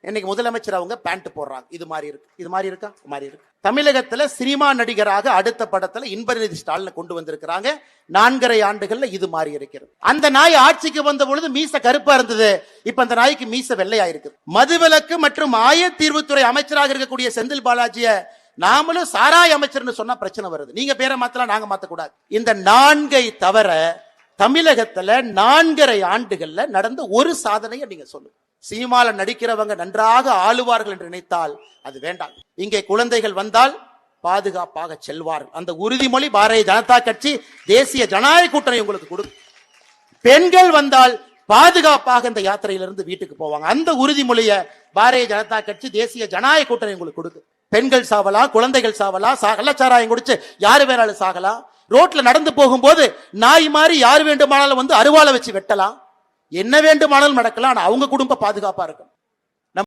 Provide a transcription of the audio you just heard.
இன்னைக்கு முதலமைச்சர் அவங்க பேண்ட் போடுறாங்க. இது மாதிரி இருக்கு. இது மாதிரி இருக்கா? மாதிரி இருக்கு. தமிழகத்துல சினிமா நடிகராக அடுத்த படத்துல இன்பநிதி ஸ்டாலின் கொண்டு வந்திருக்கிறாங்க. நான்கரை ஆண்டுகள்ல இது மாறி இருக்கிறது. அந்த நாய் ஆட்சிக்கு வந்த பொழுது மீச கருப்பா இருந்தது. இப்ப அந்த நாய்க்கு மீச வெள்ளையாயிருக்கு. மதுவிலக்கு மற்றும் ஆயத்தீர்வுத்துறை அமைச்சராக இருக்கக்கூடிய செந்தில் பாலாஜிய நாமளும் சாராய் அமைச்சர்னு சொன்னா பிரச்சனை வருது. நீங்க பேரை மாத்தலாம் நாங்க மாத்தக்கூடாது. இந்த நான்கை தவிர தமிழகத்துல நான்கரை ஆண்டுகள்ல நடந்த ஒரு சாதனையை நீங்க சொல்லுங்க. சீமால நடிக்கிறவங்க நன்றாக ஆளுவார்கள் என்று நினைத்தால் அது வேண்டாம். இங்கே குழந்தைகள் வந்தால் பாதுகாப்பாக செல்வார்கள். அந்த உறுதிமொழி பாரதிய ஜனதா கட்சி தேசிய ஜனநாயக கூட்டணி உங்களுக்கு கொடுக்கும் பெண்கள் வந்தால் பாதுகாப்பாக இந்த யாத்திரையிலிருந்து வீட்டுக்கு போவாங்க. அந்த உறுதிமொழிய பாரதிய ஜனதா கட்சி தேசிய ஜனநாயக கூட்டணி உங்களுக்கு கொடுக்கு. பெண்கள் சாவலாம் குழந்தைகள் சாவலாம் சா- கள்ளச்சாராயம் குடிச்சு யாரு வேணாலும் சாகலாம். ரோட்ல நடந்து போகும்போது நாய் மாதிரி யார் வேண்டுமானாலும் வந்து அருவாளை வச்சு வெட்டலாம். என்ன வேண்டுமானாலும் நடக்கலாம் ஆனால் அவங்க குடும்ப பாதுகாப்பாக இருக்கும்